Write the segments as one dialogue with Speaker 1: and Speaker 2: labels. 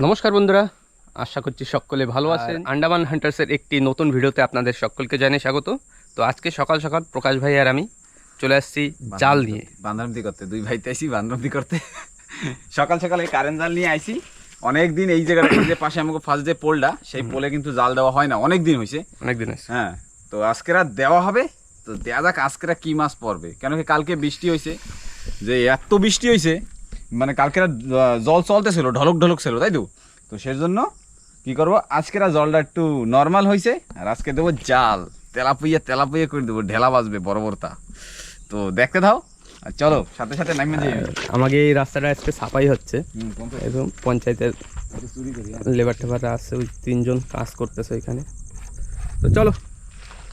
Speaker 1: নমস্কার বন্ধুরা আশা করছি সকলে ভালো আছেন। আন্ডামান হান্টার্সের একটি নতুন ভিডিওতে আপনাদের সকলকে জানিয়ে স্বাগত। তো আজকে সকাল সকাল প্রকাশ ভাই আর আমি চলে আসছি জাল নিয়ে।
Speaker 2: বান্দরমতি করতে দুই ভাইতে আইসি বান্দরমতি করতে। সকাল সকাল এই কারেন্ট জাল নিয়ে আইসি অনেক দিন এই জায়গাটা যে পাশে আমাকে ফার্স্ট যে পোলটা সেই পোলে কিন্তু জাল দেওয়া হয় না অনেক দিন হয়েছে
Speaker 1: অনেকদিন আছে
Speaker 2: হ্যাঁ তো আজকেরা দেওয়া হবে তো দেওয়া যাক আজকেরা কি মাছ পড়বে। কেন কি কালকে বৃষ্টি হয়েছে যে এত বৃষ্টি হয়েছে মানে কালকেরা জল চলতেছিল ঢলক ঢলক ছিল তাই তো? তো সেজন্য কি করব? আজকেরা জলটা একটু নর্মাল হয়েছে আর আজকে দেবো জাল। তেলাপুইয়া তেলাপুইয়া করে দেবো ঢেলা বাজবে বড় বড়টা তো দেখতে দাও আর চলো সাথে সাথে নামিয়ে যাই
Speaker 1: আমাকে এই রাস্তাটা আজকে সাফাই হচ্ছে। একদম পঞ্চায়েতের লেবার টেবাররা আছে ওই তিনজন কাজ করতেছে ওইখানে। তো চলো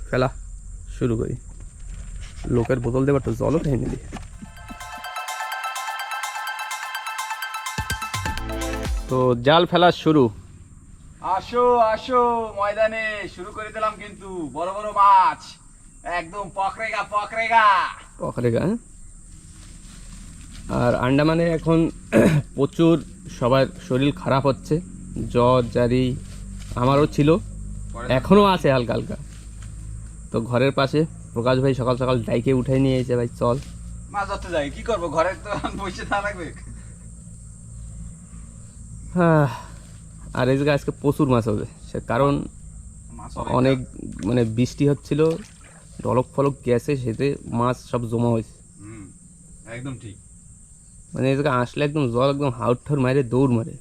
Speaker 1: ফেলা শুরু করি। লোকের বোতল দেবার তো জলও খেয়ে নিলি। তো জাল ফেলা শুরু।
Speaker 2: আসো আসো ময়দানে। শুরু করে দিলাম কিন্তু। বড় বড় মাছ। একদম পকরেগা
Speaker 1: পকরেগা। পকরেগা আর আন্ডামানে এখন প্রচুর সবার শরীর খারাপ হচ্ছে। জ্বর জারি আমারও ছিল। এখনও আছে হালকা হালকা। তো ঘরের পাশে প্রকাশ ভাই সকাল সকাল ডাইকে উঠে নিয়ে এসে ভাই চল।
Speaker 2: মাছ ধরতে যাই। কি করব? ঘরে তো বসে থাকা লাগবে।
Speaker 1: হ্যাঁ, আর এই জায়গায় আজকে প্রচুর মাছ হবে। সে কারণ
Speaker 2: মাছ
Speaker 1: অনেক মানে বৃষ্টি হচ্ছিল ডলক ফলক গেছে সেতে মাছ সব জমা হয়েছে।
Speaker 2: হুম একদম ঠিক।
Speaker 1: মানে এই জায়গায় আসলে একদম জল একদম হাউট ঠাউট মারে দৌড় মারে।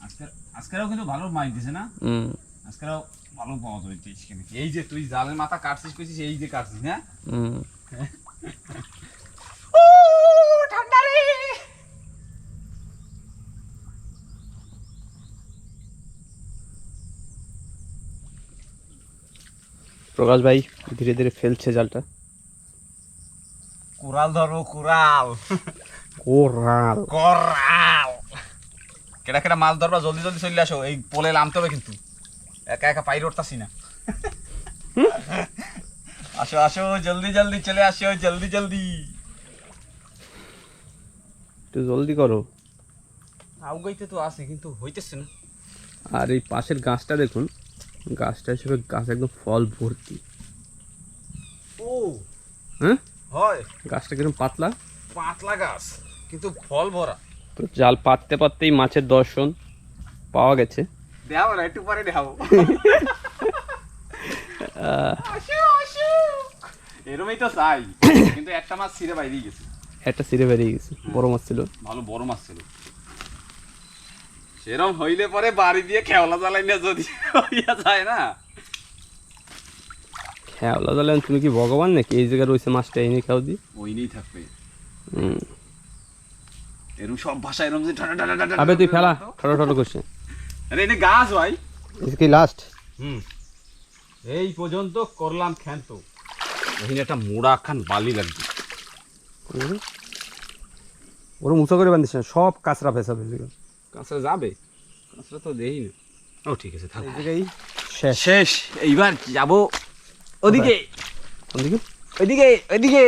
Speaker 2: আজকে আজকেও কিন্তু ভালো মাছ দিছে না?
Speaker 1: হুম।
Speaker 2: আজকেও ভালো পাওয়া এখানে এই যে তুই জালের মাথা কাটছিস এই যে কাটছিস হ্যাঁ?
Speaker 1: হুম
Speaker 2: ও ঠান্ডা রে
Speaker 1: প্রকাশ ভাই ধীরে ধীরে ফেলছে জালটা।
Speaker 2: কুড়াল ধরবো কুড়াল।
Speaker 1: কোরাল
Speaker 2: করাল কেটা কেটা মাছ ধরবা জলদি জলদি চলে আসো। এই পোলে নামতে হবে কিন্তু। একা একা পাই উঠতাছি না। আসো আসো জলদি জলদি চলে আসো জলদি জলদি।
Speaker 1: একটু জলদি করো।
Speaker 2: আউগাইতে তো আছে কিন্তু হইতেছে না।
Speaker 1: আর এই পাশের গাছটা দেখুন গাছটা হিসেবে গাছ একদম ফল ভর্তি।
Speaker 2: ও।
Speaker 1: হ্যাঁ?
Speaker 2: হয়।
Speaker 1: গাছটা কীরকম পাতলা?
Speaker 2: পাতলা গাছ কিন্তু ফল ভরা।
Speaker 1: তো জাল পাততে পাততেই মাছের দর্শন পাওয়া গেছে।
Speaker 2: দেখাবো না একটু পরে দেখাবো এরমই তো চাই কিন্তু একটা মাছ ছিঁড়ে বাইরে গেছে।
Speaker 1: একটা সিরে বেরিয়ে গেছে বড় মাছ ছিল।
Speaker 2: ভালো বড় মাছ ছিল। সেরম হইলে পরে বাড়ি দিয়ে খেওলা জ্বালাই না যদি হইয়া যায় না।
Speaker 1: হ্যাঁ ওলা জালেন তুমি কি ভগবান নাকি? এই জায়গায় রয়েছে মাছটা এনে খাও দি।
Speaker 2: ওই নিয়েই থাকবে এরম সব ভাষা এরম যে ঠাটা ঠাটা ঠাটা
Speaker 1: আবে তুই ফেলা ঠটো ঠটো। করছে।
Speaker 2: আরে এটা গাছ ভাই।
Speaker 1: কি লাস্ট
Speaker 2: হুম। এই পর্যন্ত করলাম ক্ষান্ত ওখানে একটা মোড়া খান বালি লাগবে।
Speaker 1: ওর মুসা করে বান্ধিস না সব কাঁচরা ফেসাবে
Speaker 2: কাঁচরা যাবে? কাঁচরা তো দেই না। ও ঠিক আছে থাক।
Speaker 1: শেষ।
Speaker 2: শেষ এইবার যাব ওদিকে।
Speaker 1: ওদিকে
Speaker 2: ওইদিকে ওইদিকে।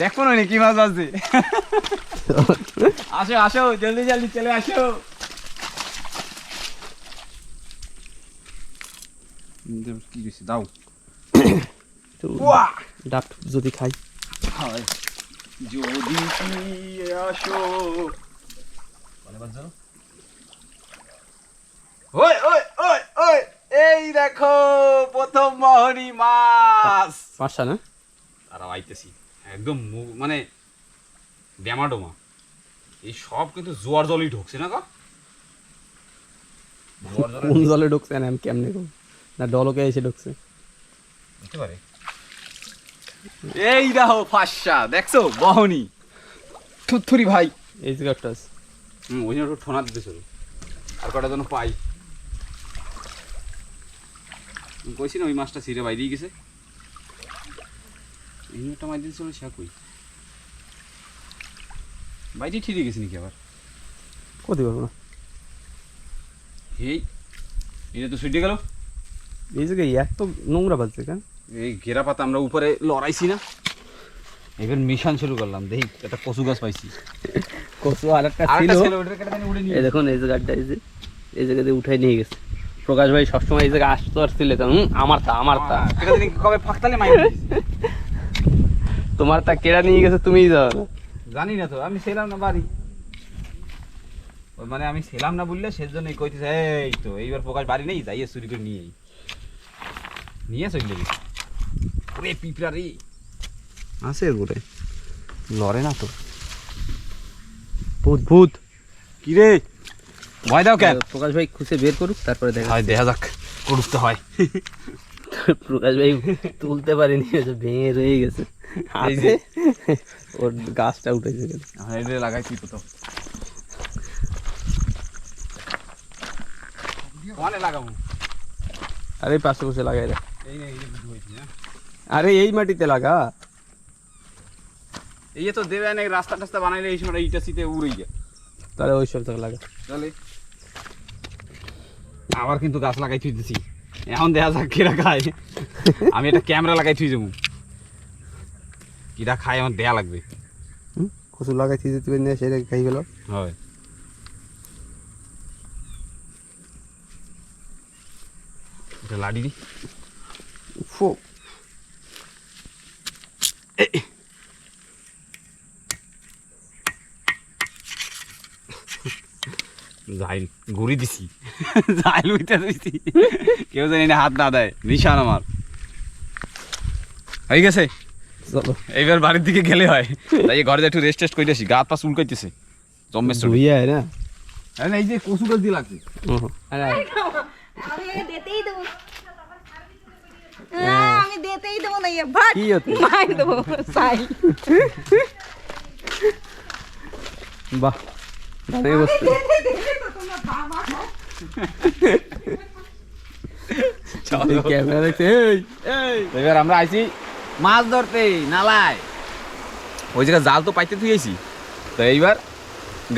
Speaker 2: দেখো না কি মাছ আছে আসো আসো জলদি জলদি চলে আসো। কি গেছে দাও।
Speaker 1: তো ডাব যদি খাই।
Speaker 2: যদি আসো। ওই ওই ওই ওই এই দেখো প্রথম মহরি মাছ।
Speaker 1: পাঁচটা না
Speaker 2: তারা আইতেছি। একদম মানে ড্যামাডোমা। এই সব কিন্তু জোয়ার জলই ঢুকছে না গো?
Speaker 1: কোন জলে ঢুকছে না আমি কেমনে করব না ডলকে এসে ঢুকছে।
Speaker 2: পারে এই দেখো ফাঁসা দেখছ? বহনি থুথুরি ভাই।
Speaker 1: এই জায়গাটা আছে।
Speaker 2: হুম ওই জন্য একটু ঠোনা দিতে আর কটা যেন পাই। কইছি না ওই মাছটা ছিঁড়ে বাইরেই গেছে। এই একটা মাছ দিতে সে কই বাইরে ঠিকই গেছে নাকি আবার?
Speaker 1: পারব না?
Speaker 2: এই এটা তো ছুটে গেল।
Speaker 1: এই জায়গায় এত নোংরা বাজছে কেন?
Speaker 2: এই ঘেরা পাতা আমরা উপরে লড়াইছি না। এবার মিশন শুরু করলাম দেখি একটা কচু গাছ পাইছি।
Speaker 1: কচু আর একটা ছিল। এই দেখুন এই যে এই যে এই জায়গা দিয়ে উঠাই নিয়ে গেছে। প্রকাশ ভাই সবসময় এই জায়গায় আসতে তো আমার তা আমার তা।
Speaker 2: কবে ফাঁকতালে মাই
Speaker 1: তোমার তা কেড়া নিয়ে গেছে তুমিই যাও না
Speaker 2: জানি না তো আমি ছিলাম না বাড়ি। মানে আমি ছিলাম না বললে সেজন্যই কইতেছে এই তো এইবার প্রকাশ বাড়ি নেই যাইয়ে চুরি করে নিয়ে আই। নিয়ে চলে গেছে ওরে পিঁপড়া রে। আছে ঘুরে। লড়ে না তো।
Speaker 1: ভূত ভূত
Speaker 2: কি রে ভয় দাও কেন?
Speaker 1: প্রকাশ ভাই খুঁজে বের করুক তারপরে দেখা
Speaker 2: হয় দেখা যাক করতে হয়।
Speaker 1: প্রকাশ ভাই তুলতে পারিনি ভেঙে রয়ে গেছে।
Speaker 2: এই যে।
Speaker 1: ওর গাছটা গেল
Speaker 2: হ্যাঁ এটা লাগাই কি তো। লাগাবো?
Speaker 1: আরে পাশে বসে লাগাই
Speaker 2: হয়েছে হ্যাঁ?
Speaker 1: আরে এই মাটিতে লাগা।
Speaker 2: এই তো দেবে রাস্তা টাস্তা বানাইলে এই সময় ইটা সিতে উড়েই যায়।
Speaker 1: তাহলে ওই সব লাগা।
Speaker 2: চলে আবার কিন্তু গাছ লাগাই থুই দিছি। এখন দেখা যাক কিরা খায়। আমি এটা ক্যামেরা লাগাই থুই যাব। কিরা খায় আমার দেয়া লাগবে।
Speaker 1: কচু লাগাই থিয়ে দিতে পারি সেটা খাই গেল।
Speaker 2: হয়। এটা লাডি দি।
Speaker 1: ফো
Speaker 2: জাইল ঘুরি দিছি। জাইল উইতে দিছি। কেউ জানি না হাত না দেয় নিশান আমার। হয়ে গেছে?
Speaker 1: চলো।
Speaker 2: এইবার বাড়ির দিকে গেলে হয়। তাই ঘরে একটু রেস্ট টেস্ট করে আসি গা হাত পা চুলকাইতেছে। জম্মের চুল।
Speaker 1: ধুইয়া না?
Speaker 2: এই যে কচু গাছ দিয়ে লাগছে।
Speaker 1: আরে
Speaker 3: আমি দিতেই দেবো। আমি দিতেই দেবো না ইয়ে দেবো সাই
Speaker 1: বাহ। দাঁড়িয়ে বসতে এই ক্যামেরা দেখতে এই এই
Speaker 2: এবার আমরা আইছি মাছ ধরতে নালায়। ওই জায়গায় জাল তো পাইতে থুয়েছি তো এইবার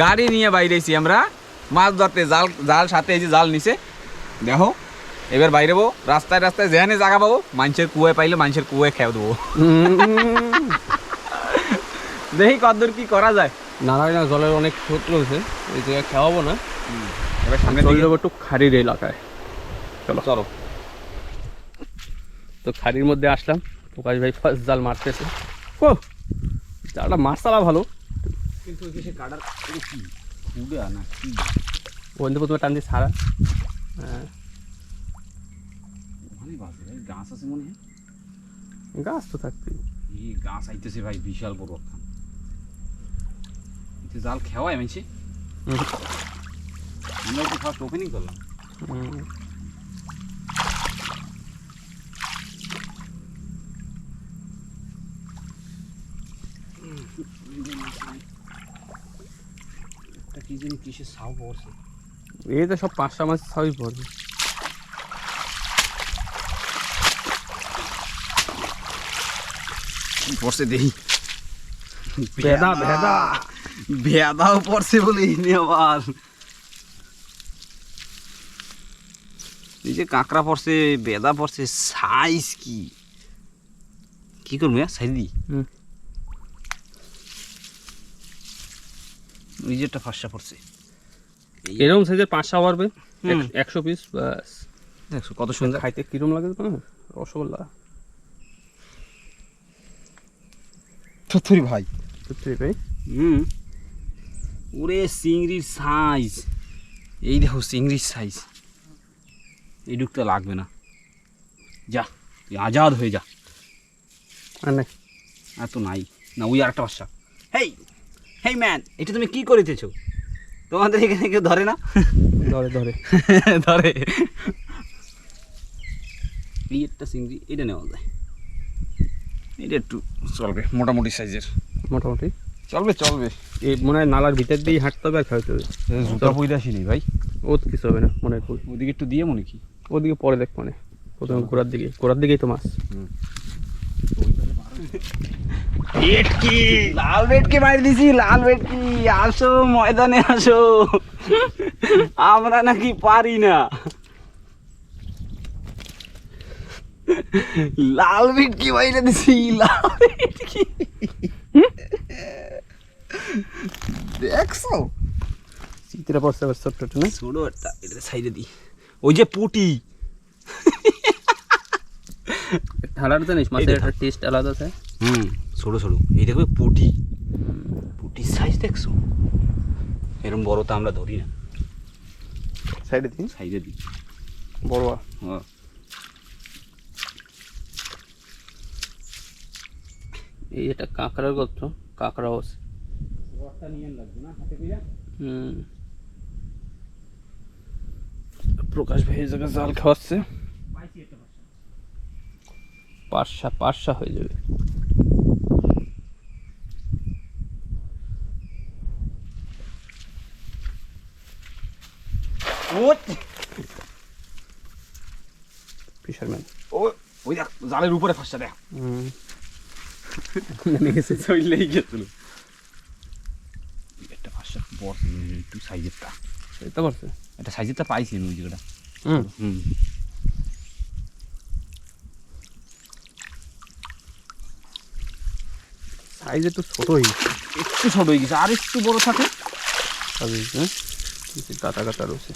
Speaker 2: গাড়ি নিয়ে বাইরে আইছি আমরা। মাছ ধরতে জাল জাল সাথে এই যে জাল নিচে দেখো এবার বাইরে বো রাস্তায় রাস্তায় যেখানে জায়গা পাবো মানুষের কুয়ে পাইলে মানুষের কুয়ে খেয়ে দেবো।
Speaker 1: উম,
Speaker 2: দেখি কতদূর কি করা যায়।
Speaker 1: নারায়ণা জলের অনেক স্রোত রয়েছে এই জায়গায় খাওয়াবো না।
Speaker 2: এবার সামনে
Speaker 1: চলে যাব একটু খাড়ির এলাকায়। চলো।
Speaker 2: চলো।
Speaker 1: তো খাড়ির মধ্যে আসলাম প্রকাশ ভাই ফার্স্ট জাল মারতেছে। ও জালটা মারসালা ভালো।
Speaker 2: কিন্তু কাটার কি? খুঁড়ে না কি?
Speaker 1: ওখান প্রথমে টান দিয়ে সারা। হ্যাঁ।
Speaker 2: গাছ আছে মনে হয়।
Speaker 1: গাছ তো
Speaker 2: এই গাছ আইতেছে ভাই বিশাল বড় একটা। জাল খেওয়ায় মানছি।
Speaker 1: হুম।
Speaker 2: আমরা একটু ফার্স্ট ওপেনিং করলাম। কি জানি কিসের সাউ পড়ছে?
Speaker 1: এই তো সব পাঁচটা মাছ
Speaker 2: পড়ছে দেখি।
Speaker 1: ভেদা ভেদা।
Speaker 2: ভেদাও পড়ছে বলে ইনি আবার এই যে কাঁকড়া পড়ছে বেদা পড়ছে সাইজ কি? কি করব সাইজ দি। ওই যে একটা ফার্স্টটা পড়ছে।
Speaker 1: এরকম সাইজের পাঁচটা পড়বে
Speaker 2: হুম।
Speaker 1: একশো পিস ব্যাস।
Speaker 2: দেখছ কত সুন্দর।
Speaker 1: খাইতে কিরম লাগে তো না? রসগোল্লা।
Speaker 2: সত্যি ভাই।
Speaker 1: সত্যি ভাই
Speaker 2: হুম। ওরে চিংড়ির সাইজ এই দেখো চিংড়ির সাইজ এই ডুকটা লাগবে না। যা তুই আজাদ হয়ে যা।
Speaker 1: আর
Speaker 2: তো নাই। না ওই আরেকটা বাসা হেই হেই ম্যান এটা তুমি কি করিতেছো তোমাদের এখানে কেউ ধরে না?
Speaker 1: ধরে ধরে।
Speaker 2: ধরে। এই একটা চিংড়ি এটা নেওয়া যায়। এটা একটু চলবে মোটামুটি সাইজের
Speaker 1: মোটামুটি।
Speaker 2: চলবে চলবে।
Speaker 1: এই মনে হয় নালার ভিতর দিয়ে হাঁটতে হবে আর খাইতে হবে।
Speaker 2: জুতা বইতে আসিনি ভাই?
Speaker 1: ও তো কিছু হবে না মনে হয়
Speaker 2: ওদিকে একটু দিয়ে মনে কি
Speaker 1: ওদিকে পরে দেখ মানে প্রথমে ঘোরার দিকে ঘোরার দিকেই তো মাছ।
Speaker 2: লাল ভেটকি মারি দিছি লাল ভেটকি আসো ময়দানে আসো। আমরা নাকি পারি না। লাল ভেটকি মাইরে দিছি লাল ভেটকি। দেখছ?
Speaker 1: চিত্রা পড়ছে আবার ছোট্ট না?
Speaker 2: ছোট একটা এটা সাইডে দিই। ওই যে পুটি।
Speaker 1: ঠান্ডাটা জানিস মাছের একটা টেস্ট আলাদা আছে।
Speaker 2: হুম ছোট ছোট এই দেখবে পুটি। পুটির সাইজ দেখছ? এরকম বড় তো আমরা ধরি না।
Speaker 1: সাইডে দিন
Speaker 2: সাইজে দিই।
Speaker 1: বড়
Speaker 2: হ্যাঁ।
Speaker 1: এই এটা কাঁকড়ার গর্ত কাঁকড়াও আছে হুম। প্রকাশ ভাই এই জায়গায় জাল খাওয়াচ্ছে। পাঁচশা পাঁচশা হয়ে যাবে। ফিশারম্যান
Speaker 2: ও ওই দেখ জালের উপরে ফাঁসটা দেখ।
Speaker 1: হুম। গেছে
Speaker 2: চললেই গেছিল। একটা একটু সাইজেরটা
Speaker 1: এটা করছে?
Speaker 2: একটা সাইজেরটা পাইছি আমি ওই জায়গাটা।
Speaker 1: হুম।
Speaker 2: হুম।
Speaker 1: সাইজ একটু ছোট হয়ে গেছে।
Speaker 2: একটু ছোট হয়ে গেছে আর একটু বড় থাকে।
Speaker 1: কাটা কাটা রয়েছে।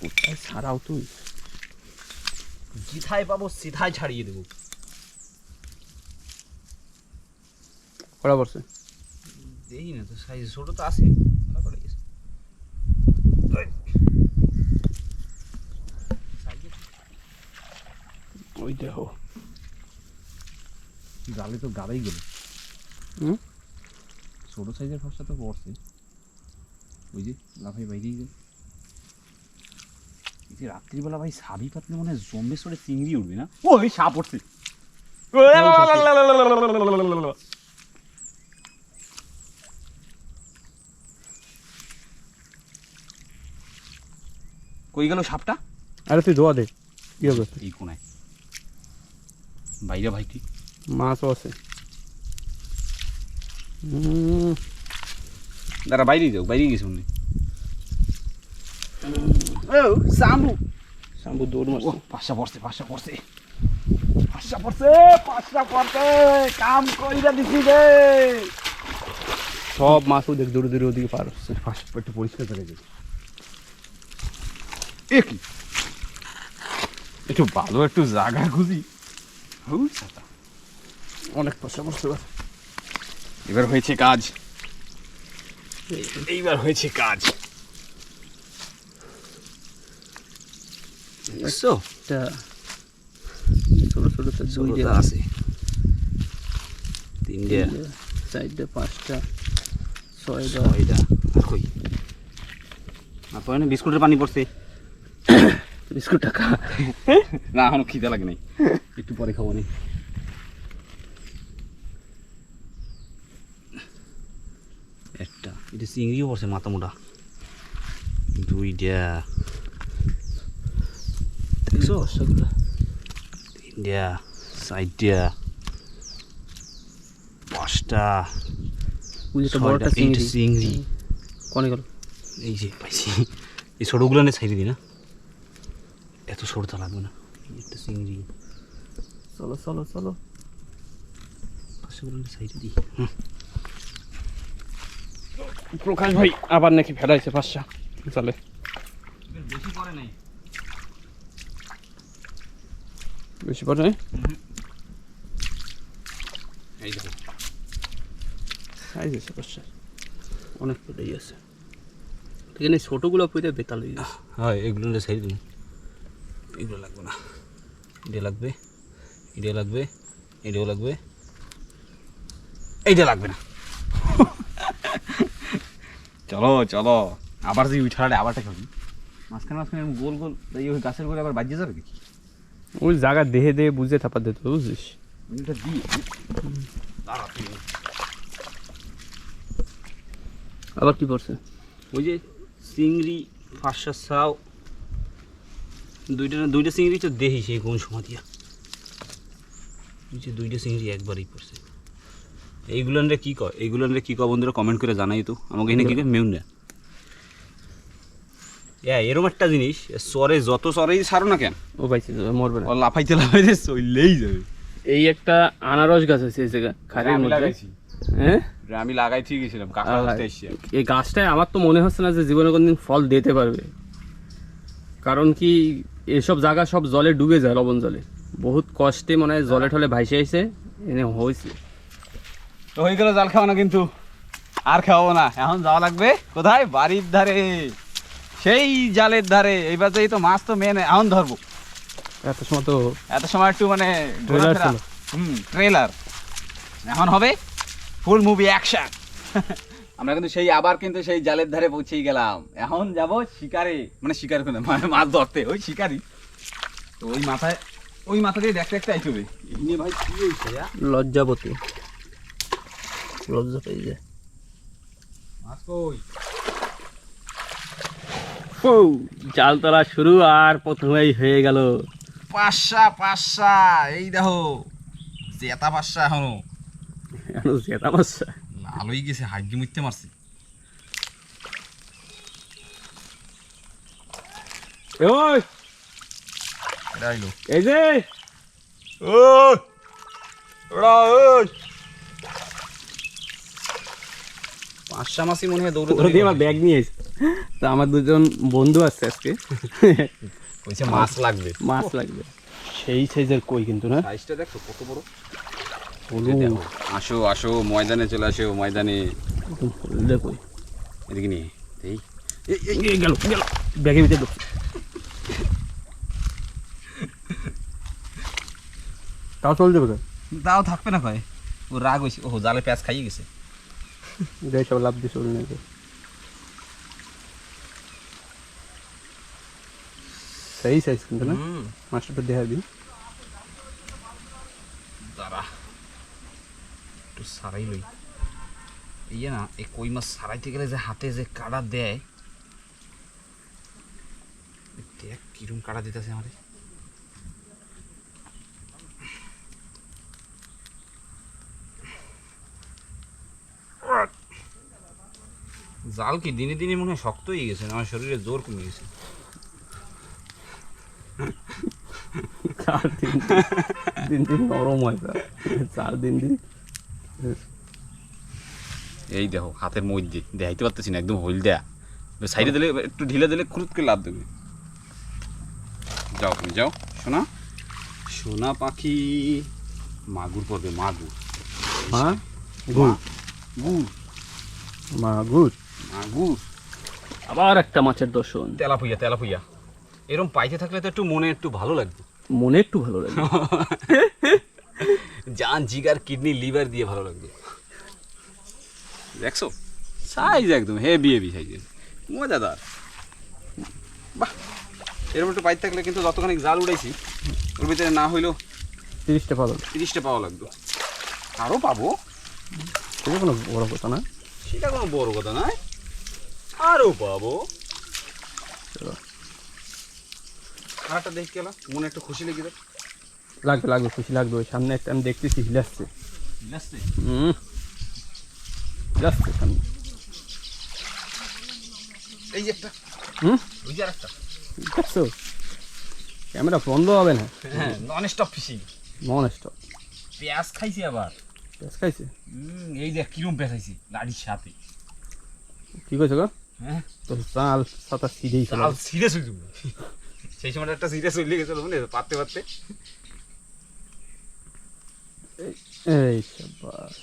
Speaker 1: কোথায় ছাড়াও তুই?
Speaker 2: জিথায় পাবো সিধায় ছাড়িয়ে দেবো।
Speaker 1: করা পড়ছে?
Speaker 2: দেখি না তো সাইজ ছোট তো আছে।
Speaker 1: ওই দেখো
Speaker 2: জালে তো গাড়াই গেল ছোট সাইজের ফাঁসটা তো পড়ছে ওই যে লাফাই বাইরেই গেল যে রাত্রিবেলা ভাই সাবি পাতলে মনে হয় জম্বে সরে চিংড়ি উঠবে না ওই সাপ উঠছে কই গেল সাপটা?
Speaker 1: আরে তুই ধোয়া দে কি হবে?
Speaker 2: এই কোনায়। বাইরে ভাই তুই।
Speaker 1: মাছও আছে।
Speaker 2: দাঁড়া বাইরেই যাও বাইরেই গেছে উনি
Speaker 1: সাম্বু সাম্বু দৌড়
Speaker 2: ও
Speaker 1: মারছে।
Speaker 2: পাঁচটা পড়ছে পাঁচটা পড়ছে। পাঁচটা পড়ছে পাঁচটা পড়ছে। কাম কইরা দিছি রে।
Speaker 1: সব মাছও দেখ দূরে দূরে ওদিকে পার হচ্ছে।
Speaker 2: ফার্স্ট একটু পরিষ্কার করে গেছে এ কি? একটু ভালো একটু জায়গা খুঁজি।
Speaker 1: অনেক পয়সা পড়ছে এবার।
Speaker 2: এবার হয়েছে কাজ। এইবার হয়েছে কাজ। বুঝছ
Speaker 1: ছোট ছোট তো দুইটা
Speaker 2: আছে। তিনটে
Speaker 1: চারটে পাঁচটা ছয়টা
Speaker 2: ছয়টা আর কই? আর তো বিস্কুটের পানি পড়ছে।
Speaker 1: বিস্কুট টাকা।
Speaker 2: না এখনও খিদে লাগে নাই। একটু পরে খাব নি। একটা। এটা চিংড়িও পড়ছে মাথা মোটা। দুইটা। দেখছ? তিনটা চারটা পাঁচটা
Speaker 1: চিংড়ি। কনে গেল?
Speaker 2: এই যে পাইছি। এই ছোটোগুলো নে ছাইড়ে দিই না। এত ছোটটা লাগবে না। একটা চিংড়ি।
Speaker 1: চলো চলো চলো।
Speaker 2: ছাইড়ে দিই।
Speaker 1: প্রকাশ ভাই আবার নাকি ফেলাইছে পাঁচটা। চলে।
Speaker 2: বেশি করে নাই।
Speaker 1: বেশি পড়ে নাই?
Speaker 2: এই দেখো
Speaker 1: সাইজ আছে পাঁচটা। অনেক পড়েই আছে। এখানে ছোটোগুলো পড়ে বেতাল হয়ে গেছে।
Speaker 2: হ্যাঁ এগুলো ছাইড়ে দিন এগুলো লাগবে না। এটা লাগবে এটা লাগবে এটাও লাগবে এইটা লাগবে না। চলো চলো। আবার যে উঠালে আবারটা খাবি মাঝখানে মাঝখানে গোল গোল ওই গাছের গোলে আবার বাজিয়ে যাবে কি
Speaker 1: ওই জায়গা দেহে দেহে বুঝে থাপা দিত
Speaker 2: দিয়ে
Speaker 1: আবার কি পড়ছে
Speaker 2: ওই যে চিংড়ি পাঁচশো সাও দুইটা না দুইটা চিংড়ি তো দেখি সেই কোন সময় দিয়া। যে দুইটা চিংড়ি একবারই পড়ছে। এইগুলো রে কী কয় এইগুলো রে কী কয় বন্ধুরা কমেন্ট করে জানাই তো। আমাকে এখানে কী কয়? মেউন্ডা হ্যাঁ এরকম একটা জিনিস সরে যত সরেই সারো না কেন।
Speaker 1: ও পাইছে মরবে না।
Speaker 2: ও লাফাইতে লাফাইতে চললেই যাবে।
Speaker 1: এই একটা আনারস গাছ আছে এই জায়গা খারের মধ্যে।
Speaker 2: লাগাইছি।
Speaker 1: হ্যাঁ?
Speaker 2: আমি লাগাই ঠিক গেছিলাম আমি।
Speaker 1: এই গাছটায় আমার তো মনে হচ্ছে না যে জীবনে কোনদিন ফল দিতে পারবে। কারণ কি এসব জায়গা সব জলে ডুবে যায় লবণ জলে। বহুত কষ্টে মনে হয় জলে ঠলে ভাইসে আইছে এনে হয়েছে
Speaker 2: তো হয়ে গেল জাল খাওয়া না কিন্তু। আর খাওয়াবো না। এখন যাওয়া লাগবে কোথায়? বাড়ির ধারে। সেই জালের ধারে। এইবার যেই তো মাছ তো মেন এখন ধরবো।
Speaker 1: এত সময় তো
Speaker 2: এত সময় একটু মানে। হুম ট্রেলার এখন হবে ফুল মুভি অ্যাকশন আমরা কিন্তু সেই আবার কিন্তু সেই জালের ধারে পৌঁছেই গেলাম। এখন যাব শিকারে। মানে শিকার করে মানে মাছ ধরতে ওই শিকারি তো ওই মাথায় ওই মাথা দিয়ে দেখতে দেখতে আইতে হবে এই ভাই কি হয়েছে
Speaker 1: লজ্জাবতী লজ্জা পেয়ে যায়
Speaker 2: মাছ কই?
Speaker 1: জাল তোলা শুরু আর প্রথমেই হয়ে গেল।
Speaker 2: পাঁচশা পাঁচশা এই দেখো। জেতা পাঁচশা এখনও।
Speaker 1: এখন জেতা বাচ্চা
Speaker 2: হয়ে গেছে হাইজি মুইতে মারছি।
Speaker 1: ওই
Speaker 2: এটা
Speaker 1: এই যে!
Speaker 2: ওই ওরা ওই পাঁচশা মাসি মনে হয় দৌড়ে
Speaker 1: আমার ব্যাগ নিয়ে এসে তো আমার দুজন বন্ধু আছে আজকে।
Speaker 2: কইছে মাছ লাগবে।
Speaker 1: মাছ লাগবে। সেই সাইজের কই কিন্তু না?
Speaker 2: সাইজটা দেখো কত বড়? আসো আসো ময়দানে চলে আসো ময়দানে।
Speaker 1: কই?
Speaker 2: এদিকে নিয়ে এই
Speaker 1: গেল গেল ব্যাগের ভিতরে ঢুকছে তাও চল যাবে তো
Speaker 2: দাও থাকবে না কয়। ও রাগ হয়েছে ও জালে পেঁয়াজ খাইয়ে গেছে।
Speaker 1: যাই সব লাভ দিয়ে চলে নেবে সেই সাইজ কিন্তু না? মাছটা দেখা দিন
Speaker 2: দাঁড়া একটু সারাই লই। এই না, এই কই মাছ সারাইতে গেলে যে হাতে যে কাটা দেয়, দেখ কিরম কাটা দিতেছে আমাদের জাল কি দিনে দিনে মনে হয় শক্ত হয়ে গেছে আমার শরীরে জোর কমে গেছে?
Speaker 1: চার দিন দিন দিন নরম হয় চার দিন দিন
Speaker 2: এই দেখো হাতের মধ্যে। দেখাইতে পারতেছি না একদম হইল দেয়া। সাইডে দিলে একটু ঢিলে দিলে খুরুত করে লাভ দেবে। যাও তুমি যাও। সোনা। সোনা পাখি। মাগুর পড়বে মাগুর।
Speaker 1: হ্যাঁ গুড়
Speaker 2: গুড়।
Speaker 1: মা গুড়।
Speaker 2: মাগুর।
Speaker 1: আবার একটা মাছের দর্শন।
Speaker 2: তেলা পুইয়া তেলা পুইয়া। এরম পাইতে থাকলে তো একটু মনে একটু ভালো লাগবে।
Speaker 1: মনে একটু ভালো লাগে
Speaker 2: জান জিগার কিডনি লিভার দিয়ে ভালো লাগবে। দেখছ? সাইজ একদম হেভি হেভি সাইজের মজাদার। বাহ। এরকম একটু পাইতে থাকলে কিন্তু যতখানি জাল উড়াইছি ওর ভিতরে না হইলেও
Speaker 1: তিরিশটা পাবো
Speaker 2: তিরিশটা পাওয়া লাগতো আরও পাবো?
Speaker 1: সেটা কোনো বড় কথা না।
Speaker 2: সেটা কোনো বড় কথা নয়। আরও পাবো।
Speaker 1: চলো।
Speaker 2: আর দেখতে গেলাম মনে একটু খুশি লেগে দেয়
Speaker 1: লাগবে লাগবে খুশি লাগবে ওই সামনে একটা আমি দেখতেছি হিলাচ্ছে হুম। হিলাচ্ছে সামনে।
Speaker 2: এই যে একটা।
Speaker 1: হুম?
Speaker 2: ওই যে আর একটা
Speaker 1: দেখছ? ক্যামেরা বন্ধ হবে না?
Speaker 2: হ্যাঁ non stop fishing
Speaker 1: non stop
Speaker 2: পেঁয়াজ খাইছি আবার।
Speaker 1: পেঁয়াজ খাইছে?
Speaker 2: হুম, এই দেখ কিরম লাড়ির সাথে।
Speaker 1: কি কইছো গো?
Speaker 2: হ্যাঁ?
Speaker 1: তো চাল সাতা সিধেই চলে
Speaker 2: সিরিয়াস যাবে। সেই সময় একটা সিরিয়াস গেছিল বুঝলে? পারতে পারতে
Speaker 1: এই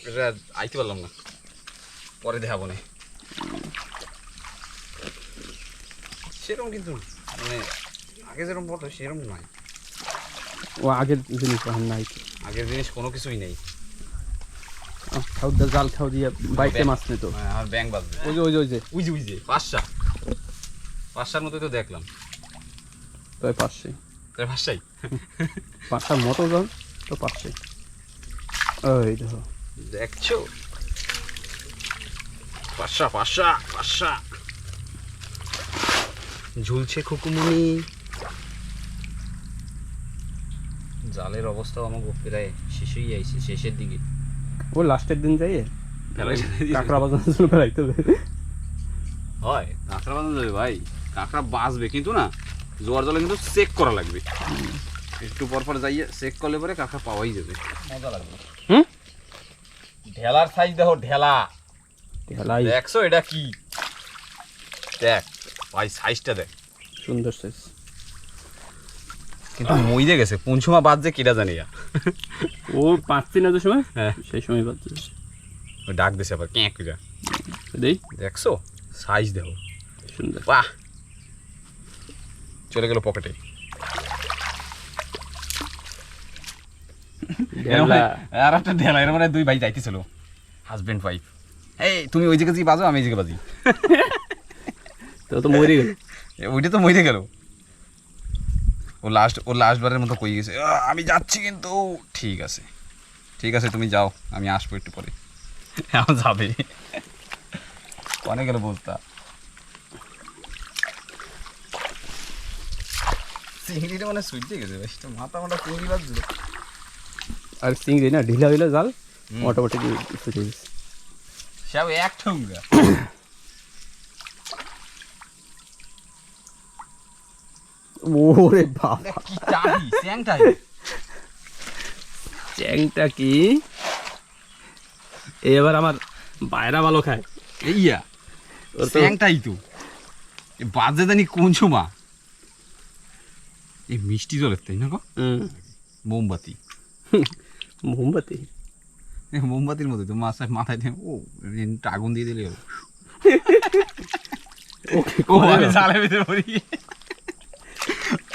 Speaker 2: এটা আইতে পারলাম না। পরে দেখাবো না। সেরকম কিন্তু মানে আগে যেরকম বলতো সেরকম নয়।
Speaker 1: ও আগের জিনিস নাই।
Speaker 2: আগের জিনিস কোনো কিছুই নেই।
Speaker 1: আহ, খাও দা জাল খাও দিয়ে বাইকে মাছ নিত
Speaker 2: মানে আমার ব্যাংক বাজবে।
Speaker 1: ওই যে ওই যে ওই যে।
Speaker 2: ওই যে ওই যে পাঁচটা পাঁচটার মতো তো দেখলাম।
Speaker 1: তাই পাঁচশে
Speaker 2: তাই পাঁচটাই
Speaker 1: পাঁচটার মতো জাল তো পাঁচশে ওই দেখো
Speaker 2: দেখছ পাঁচটা পাঁচটা পাঁচটা ঝুলছে খুকুমনি জালের অবস্থাও আমাকে প্রায় শেষেই আইছে শেষের দিকে
Speaker 1: ও লাস্টের দিন যাই কাঁকড়া বাজানো শুরু ফেলাইতে হবে
Speaker 2: হয় কাঁকড়া বাঁধানো যাবে ভাই কাঁকড়া বাঁচবে কিন্তু না জোয়ার জলে কিন্তু চেক করা লাগবে একটু পর পর যাইয়ে চেক করলে পরে কাঁকড়া পাওয়াই যাবে। মজা লাগবে।
Speaker 1: হুম?
Speaker 2: ঢেলার সাইজ দেখো ঢেলা।
Speaker 1: ঢেলাই।
Speaker 2: দেখছ এটা কি? দেখ ভাই সাইজটা দেখ।
Speaker 1: সুন্দর সাইজ
Speaker 2: কিন্তু মইদে গেছে কোন সময় বাদ যে কেটা জানি ইয়া।
Speaker 1: ও পাঁচছি না যে সময়?
Speaker 2: হ্যাঁ।
Speaker 1: সেই সময় বাজছে
Speaker 2: ওই ডাক দিছে আবার ক্যাঁ কুজা
Speaker 1: দেই।
Speaker 2: দেখছ? সাইজ দেখো।
Speaker 1: সুন্দর।
Speaker 2: বাহ! চলে গেল পকেটে
Speaker 1: ঢেলা
Speaker 2: আর একটা ঢেলা এর মানে দুই ভাই যাইতেছিল। হাজবেন্ড ওয়াইফ এই তুমি ওই থেকে বাজো আমি এই জায়গায় বাজি।
Speaker 1: তো তো মরে গেল।
Speaker 2: ওইটা তো মইতে গেল। ও লাস্ট ও লাস্ট বারের মতো কই গেছে। আমি যাচ্ছি কিন্তু। ঠিক আছে। ঠিক আছে তুমি যাও। আমি আসব একটু পরে। এখন যাবে। কনে গেল বলতা? চিংড়িটা মানে সুইচে গেছে মাথা মাথা চিংড়ি বাজছিল
Speaker 1: আর চিংড়ি না ঢিলা হইলে জাল
Speaker 2: হুম।
Speaker 1: অটোমেটিক ছুটে গেছে।
Speaker 2: সব এক ঠুঙ্গা।
Speaker 1: ওরে বাবা।
Speaker 2: কি চাবি স্যাংটাই
Speaker 1: চ্যাংটা কি? এবার আমার বাইরা ভালো খায়।
Speaker 2: এইয়া
Speaker 1: ওর তো
Speaker 2: স্যাংটাই তো। বাজে জানি কোন সময়। এই মিষ্টি জলের তাই না গো? মোমবাতি।
Speaker 1: মোমবাতি?
Speaker 2: মোমবাতির মতো তো মাথায় মাথায় দিয়ে ও আগুন দিয়ে দিলে ও আমি জালের ভিতরে পড়ি।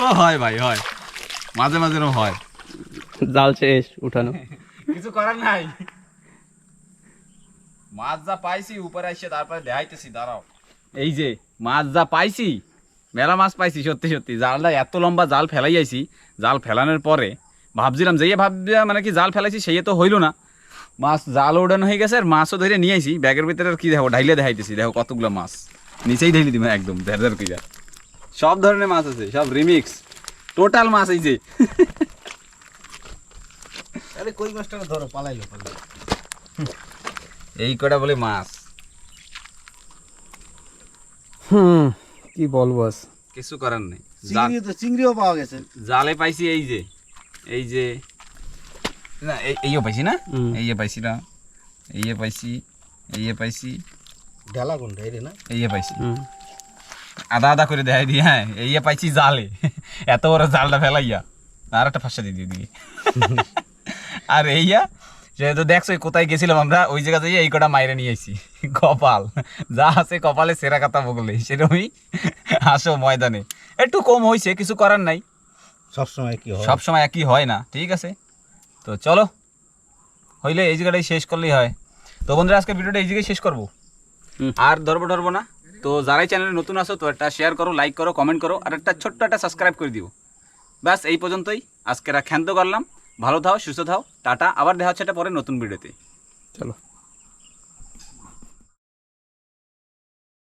Speaker 2: ও হয় ভাই হয়। মাঝে মাঝে হয়।
Speaker 1: জাল শেষ উঠানো।
Speaker 2: কিছু করার নাই। মাছ যা পাইছি উপরে এসে তারপরে দেখাইতেছি দাঁড়াও। এই যে মাছ যা পাইছি মেলা মাছ পাইছি সত্যি সত্যি। জালটা এত লম্বা জাল ফেলাই আইছি জাল ফেলানোর পরে ভাবছিলাম যে ভাবছিলাম মানে কি জাল ফেলাইছি সেই তো হইল না। মাছ জাল ওড়ানো হয়ে গেছে আর মাছও ধরে নিয়ে আইছি। ব্যাগের ভিতরে আর কি দেখো ঢাইলে দেখাইতেছি। দেখো কতগুলো মাছ। নিচেই ঢাইলি দিবে একদম ধার ধার কইরা। সব ধরনের মাছ আছে সব রিমিক্স। টোটাল মাছ এই যে।
Speaker 4: আরে কই মাছটা ধরো পালাইলো পালাইলো।
Speaker 2: এই কটা বলে মাছ।
Speaker 1: হুম কি বলব
Speaker 2: কিছু করার নেই।
Speaker 4: চিংড়ি তো চিংড়িও পাওয়া গেছে।
Speaker 2: জালে পাইছি এই যে। এই যে না এই- এইও পাইছি না। এই যে পাইছি না। এই যে পাইছি এই যে পাইছি।
Speaker 4: ঢালা কোনটা এই না?
Speaker 2: এই যে পাইছি। আদা আদা করে দেখাই দিই হ্যাঁ। এই পাইছি জালে। এত বড় জালটা ফেলাইয়া আর একটা ফাঁসা দিয়ে দিয়ে আর এইয়া যেহেতু দেখছ কোথায় গেছিলাম আমরা ওই জায়গা থেকে এই কটা মাইরে নিয়ে আইছি। কপাল। যা আছে কপালে সেরা কথা বগলে সেরকমই আসো ময়দানে। একটু কম হয়েছে কিছু করার নাই।
Speaker 4: সবসময় কি হয়।
Speaker 2: সব সময় একই হয় না ঠিক আছে? তো চলো হইলে এই জায়গাটাই শেষ করলেই হয়। তো বন্ধুরা আজকে ভিডিওটা এই জায়গায় শেষ করব।
Speaker 1: হুম।
Speaker 2: আর ধরবো ধরবো না। তো যারাই চ্যানেলে নতুন আসো তো একটা শেয়ার করো লাইক করো কমেন্ট করো আর একটা ছোট্ট একটা সাবস্ক্রাইব করে দিও। ব্যাস এই পর্যন্তই। আজকেরা ক্ষান্ত করলাম। ভালো থাও সুস্থ থাও। টাটা আবার দেখা হচ্ছে একটা পরে নতুন ভিডিওতে।
Speaker 1: চলো।